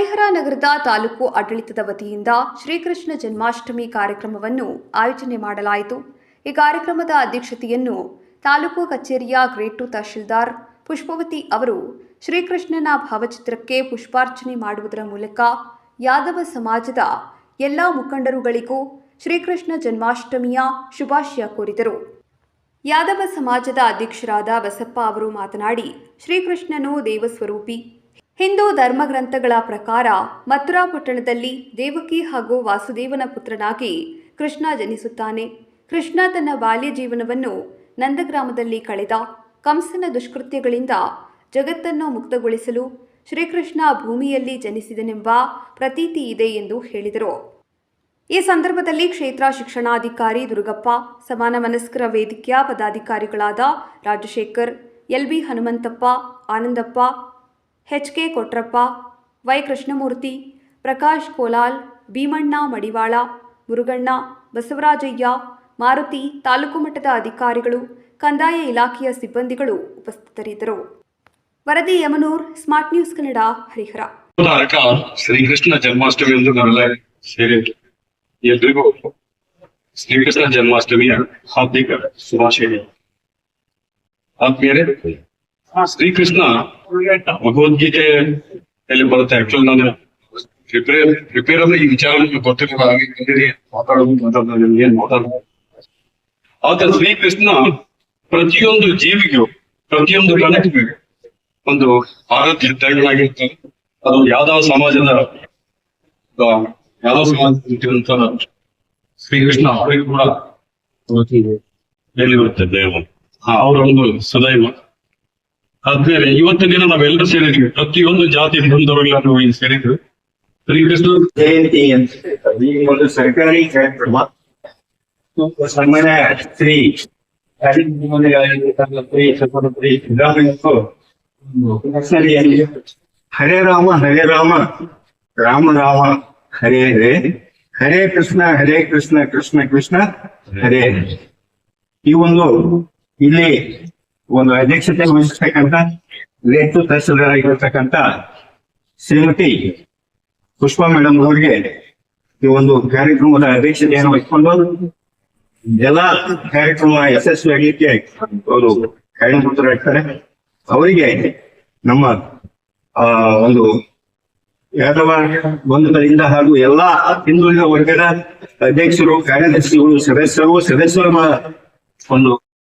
ಹರಿಹರ ನಗರದ ತಾಲೂಕು ಆಡಳಿತದ ವತಿಯಿಂದ ಶ್ರೀಕೃಷ್ಣ ಜನ್ಮಾಷ್ಟಮಿ ಕಾರ್ಯಕ್ರಮವನ್ನು ಆಯೋಜನೆ ಮಾಡಲಾಯಿತು. ಈ ಕಾರ್ಯಕ್ರಮದ ಅಧ್ಯಕ್ಷತೆಯನ್ನು ತಾಲೂಕು ಕಚೇರಿಯ ಗ್ರೇಟ್ ಟು ತಹಶೀಲ್ದಾರ್ ಪುಷ್ಪವತಿ ಅವರು ಶ್ರೀಕೃಷ್ಣನ ಭಾವಚಿತ್ರಕ್ಕೆ ಪುಷ್ಪಾರ್ಚನೆ ಮಾಡುವುದರ ಮೂಲಕ ಯಾದವ ಸಮಾಜದ ಎಲ್ಲ ಮುಖಂಡರುಗಳಿಗೂ ಶ್ರೀಕೃಷ್ಣ ಜನ್ಮಾಷ್ಟಮಿಯ ಶುಭಾಶಯ ಕೋರಿದರು. ಯಾದವ ಸಮಾಜದ ಅಧ್ಯಕ್ಷರಾದ ಬಸಪ್ಪ ಅವರು ಮಾತನಾಡಿ, ಶ್ರೀಕೃಷ್ಣನು ದೇವಸ್ವರೂಪಿ. ಹಿಂದೂ ಧರ್ಮಗ್ರಂಥಗಳ ಪ್ರಕಾರ ಮಥುರಾ ಪಟ್ಟಣದಲ್ಲಿ ದೇವಕಿ ಹಾಗೂ ವಾಸುದೇವನ ಪುತ್ರನಾಗಿ ಕೃಷ್ಣ ಜನಿಸುತ್ತಾನೆ. ಕೃಷ್ಣ ತನ್ನ ಬಾಲ್ಯ ಜೀವನವನ್ನು ನಂದಗ್ರಾಮದಲ್ಲಿ ಕಳೆದ ಕಂಸನ ದುಷ್ಕೃತ್ಯಗಳಿಂದ ಜಗತ್ತನ್ನು ಮುಕ್ತಗೊಳಿಸಲು ಶ್ರೀಕೃಷ್ಣ ಭೂಮಿಯಲ್ಲಿ ಜನಿಸಿದನೆಂಬ ಪ್ರತೀತಿ ಇದೆ ಎಂದು ಹೇಳಿದರು. ಈ ಸಂದರ್ಭದಲ್ಲಿ ಕ್ಷೇತ್ರ ಶಿಕ್ಷಣಾಧಿಕಾರಿ ದುರ್ಗಪ್ಪ ಸಮಾನ ಮನಸ್ಕರ ವೇದಿಕೆಯ ಪದಾಧಿಕಾರಿಗಳಾದ Rajashekhar LB Hanumanthappa, Anandappa HK Kotrappa Y Krishnamurthy Prakash Kolal, Bheemanna Madivala, Muruganna, Basavarajaiah, Maruti taluk ಮಟ್ಟದ ಅಧಿಕಾರಿಗಳು, ಕಂದಾಯ ಇಲಾಖೆಯ ಸಿಬ್ಬಂದಿಗಳು ಉಪಸ್ಥಿತರಿದ್ದರು. ವರದಿ ಯಮನೂರ್, ಸ್ಮಾರ್ಟ್ ನ್ಯೂಸ್ ಕನ್ನಡ, ಹರಿಹರ. ಶ್ರೀಕೃಷ್ಣ ಜನ್ಮಾಷ್ಟಮಿ ಎಂದು ಎಲ್ರಿಗೂ ಶ್ರೀಕೃಷ್ಣ ಜನ್ಮಾಷ್ಟಮಿಯ ಹಾರ್ದಿಕ ಶುಭಾಶಯ ಆದ್ಮೇಲೆ ಶ್ರೀಕೃಷ್ಣ. ಭಗವದ್ಗೀತೆಯಲ್ಲಿ ಬರುತ್ತೆ. ಆಕ್ಚುಲ್ ನಾನು ಪ್ರಿಪೇರ್ ಪ್ರಿಪೇರ್ ಅಂದ್ರೆ ಈ ವಿಚಾರ ನಿಮ್ಗೆ ಗೊತ್ತಿರಲಿಲ್ಲ. ಹಾಗೆ ಮಾತಾಡೋದು ಮಾತಾಡೋದು ಏನ್ ಮಾತಾಡೋದು? ಆತ ಶ್ರೀಕೃಷ್ಣ ಪ್ರತಿಯೊಂದು ಜೀವಿಗೂ ಪ್ರತಿಯೊಂದು ಗಣಕ್ಕೆ ಒಂದು ಆರಾಧ್ಯ ತೆರಳಾಗಿರ್ತದೆ ಅದು ಯಾವ್ದಾವ ಸಮಾಜದ ಯಾವ ಸಮಾಜದಂತ ಸಮಾಜದ ಶ್ರೀಕೃಷ್ಣ ಅವರಿಗೂ ಕೂಡ ಹೇಳಿರುತ್ತೆ ದೈವ ಹಾ ಅವರೊಂದು ಸದೈವ. ಆದ್ಮೇಲೆ ಇವತ್ತಿನ ದಿನ ನಾವೆಲ್ಲರೂ ಸೇರಿದ್ವಿ. ಪ್ರತಿಯೊಂದು ಜಾತಿ ಬಂದವರೆಲ್ಲ ನಾವು ಇಲ್ಲಿ ಸೇರಿದ್ವಿ. ಶ್ರೀಕೃಷ್ಣ ಜಯಂತಿ ಅಂತ ಒಂದು ಸರ್ಕಾರಿ ಕಾರ್ಯಕ್ರಮ ಸನ್ಮಾನ್ಯ ಶ್ರೀ ನರ್ಸರಿಯಲ್ಲಿ ಹರೇ ರಾಮ ಹರೇ ರಾಮ ರಾಮ ರಾಮ, ಹರೇ ಹರೇ ಹರೇ ಕೃಷ್ಣ ಹರೇ ಕೃಷ್ಣ ಕೃಷ್ಣ ಕೃಷ್ಣ ಹರೇ. ಈ ಒಂದು ಇಲ್ಲಿ ಒಂದು ಅಧ್ಯಕ್ಷತೆ ವಹಿಸತಕ್ಕಂತ ರೇಟು ತಹಸೀಲ್ದಾರ್ ಆಗಿರ್ತಕ್ಕಂತ ಶ್ರೀಮತಿ ಪುಷ್ಪಾ ಮೇಡಮ್ ಅವರಿಗೆ ಈ ಒಂದು ಕಾರ್ಯಕ್ರಮದ ಅಧ್ಯಕ್ಷತೆಯನ್ನು ವಹಿಸಿಕೊಂಡು, ಎಲ್ಲ ಕಾರ್ಯಕ್ರಮ ಯಶಸ್ವಿ ಆಗಲಿಕ್ಕೆ ಅವರು ಕಾರಣಭೂತರಾಗ್ತಾರೆ ಅವರಿಗೆ ನಮ್ಮ, ಆ, ಒಂದು ಯಾದವ ಬಂಧುಗಳಿಂದ ಹಾಗೂ ಎಲ್ಲಾ ಹಿಂದುಳಿದ ವರ್ಗದ ಅಧ್ಯಕ್ಷರು, ಕಾರ್ಯದರ್ಶಿಗಳು, ಸದಸ್ಯರು, ಸದಸ್ಯರ ಒಂದು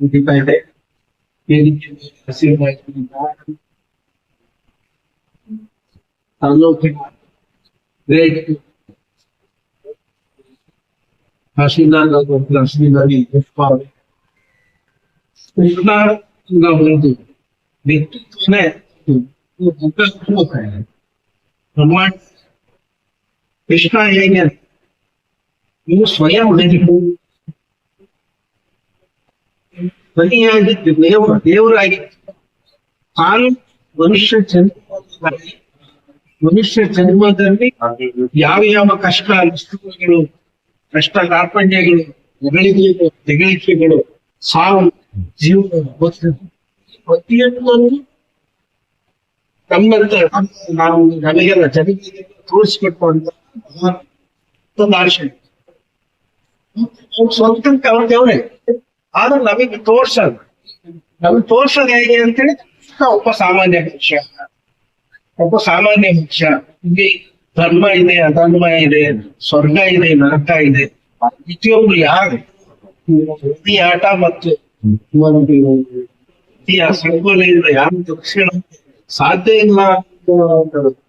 ನಡೀತಾ ಇದೆ ವೇದಿಕೆ ಮೇಲೆ ಹಸಿರಾಗಿದ್ದರಿಂದ ತಾಲೂಕಿನ ಗ್ರೇಟ್ ತಹಶೀಲ್ದಾರ್ ತಹಶೀಲ್ದಾರಿ ಪುಷ್ಪ ಕೃಷ್ಣ ಒಂದು ವ್ಯಕ್ತಿತ್ವನೇ ಭಗವಾನ್ ಕೃಷ್ಣ ಹೇಗೆ? ನೀವು ಸ್ವಯಂ ಹೊಡೆದಿಟ್ಟು ಬಲಿಯಾಗಿ ದೇವ ದೇವರಾಗಿ. ತಾನು ಮನುಷ್ಯ ಜನ್ಮದಲ್ಲಿ ಮನುಷ್ಯ ಜನ್ಮದಲ್ಲಿ ಯಾವ ಯಾವ ಕಷ್ಟ ನಿಷ್ಠುಗಳು ಕಷ್ಟ ಕಾರ್ಪಣ್ಯಗಳು ಹೊಗಳಿಕೆಗಳು ತೆಗಳಿಕೆಗಳು ಸಾವು, ಜೀವನ ಬದುಕು ಪ್ರತಿಯೊಂದನ್ನು ನಮ್ಮಂತ ನಾವು ನಮಗೆಲ್ಲ ಜನರಿಗೆ ತೋರಿಸ್ಬೇಕು ಅಂತ ಆಶೆ ಅವ್ರು ದೇವ್ರೆ ಆದ್ರೆ ನಮಗೆ ತೋರ್ಸಲ್ಲ ನಮಗೆ ತೋರ್ಸೋದು ಹೇಗೆ ಅಂತೇಳಿ ಒಬ್ಬ ಸಾಮಾನ್ಯ ಮನುಷ್ಯ. ಒಬ್ಬ ಸಾಮಾನ್ಯ ಮನುಷ್ಯ. ಇಲ್ಲಿ ಧರ್ಮ ಇದೆ, ಅಧರ್ಮ ಇದೆ, ಸ್ವರ್ಗ ಇದೆ, ನರಕ ಇದೆ. ಪ್ರತಿಯೊಬ್ರು ಯಾರು? ಈ ಆಟ ಮತ್ತು ಈ ಸಂಕೋಲೆಯಿಂದ ಯಾರು ತಕ್ಷಣ ಸಾಧ್ಯ ಇಲ್ಲ ಒಂದು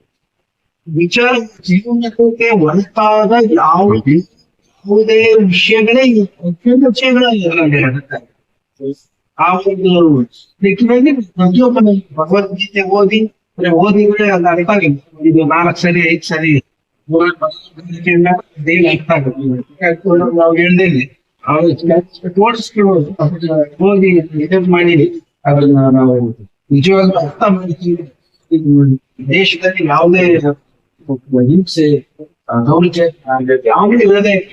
ವಿಚಾರ ಜೀವನಕ್ಕೆ ಹೊರತಾದ ಯಾವುದೇ ಯಾವುದೇ ವಿಷಯಗಳೇ ಈ ಪ್ರತಿಯೊಂದು ವಿಷಯಗಳ ಇದರಲ್ಲಿ ಇರುತ್ತೆ ಆ ಒಂದು ನಿಟ್ಟಿನಲ್ಲಿ ಪ್ರತಿಯೊಬ್ಬನ ಭಗವದ್ಗೀತೆ ಓದಿ ಅಂದ್ರೆ ಓದಿದ್ರೆ ಅದು ಅರ್ಥ ಆಗಿದೆ ಇದು ನಾಲ್ಕು ಸರಿ ಐದು ಸರಿ ಭಗವದ್ಗೀತೆಯಿಂದ ದೇವಿ ಅರ್ಥ ಆಗುತ್ತೆ ನಾವು ಹೇಳ್ದೇನೆ ತೋರಿಸ್ಗಳು ಓದಿ ಇದನ್ನ ಮಾಡಿ ಅದನ್ನ ನಾವು ನಿಜವಾಗ್ಲೂ ಅರ್ಥ ಮಾಡಿದ್ದೀವಿ ಇದು ದೇಶದಲ್ಲಿ ಯಾವುದೇ quỷ xe. Thống trên được giống như thế